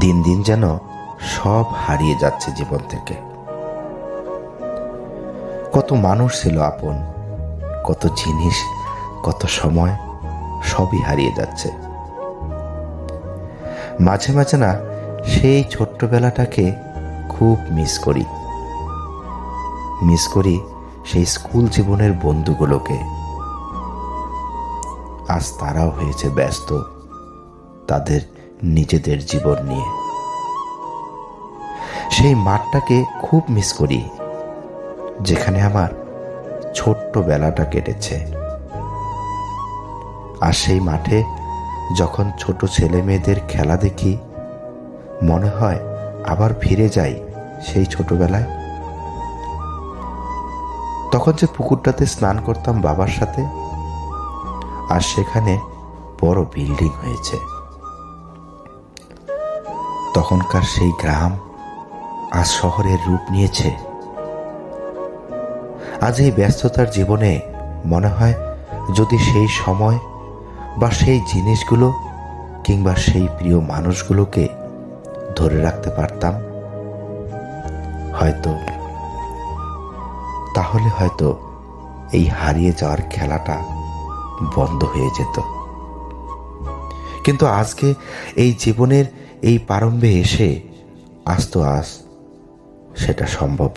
দিন দিন যেন সব হারিয়ে যাচ্ছে জীবন থেকে। কত মানুষ ছিল আপন, কত জিনিস, কত সময়, সবই হারিয়ে যাচ্ছে। মাঝে মাঝে না সেই ছোট্টবেলাটাকে খুব মিস করি। মিস করি সেই স্কুল জীবনের বন্ধুগুলোকে। আজ তারাও হয়েছে ব্যস্ত, তাদের নিজেদের জীবন নিয়ে। সেই মাঠটাকে খুব মিস করি, যেখানে আমার ছোট্ট বেলাটা কেটেছে। আর সেই মাঠে যখন ছোট ছেলে মেয়েদের খেলা দেখি, মনে হয় আবার ফিরে যাই সেই ছোটবেলায়। তখন যে পুকুরটাতে স্নান করতাম বাবার সাথে, আর সেখানে বড় বিল্ডিং হয়েছে। তখনকার সেই গ্রাম আজ শহরের রূপ নিয়েছে। আজ এই ব্যস্ততার জীবনে মনে হয় যদি সেই সময় বা সেই জিনিসগুলো কিংবা সেই প্রিয় মানুষগুলোকে ধরে রাখতে পারতাম, হয়তো, তাহলে হয়তো এই হারিয়ে যাওয়ার খেলাটা বন্ধ হয়ে যেত। কিন্তু আজকে এই জীবনের এই প্রারম্ভে এসে আস্ত আস সেটা সম্ভব।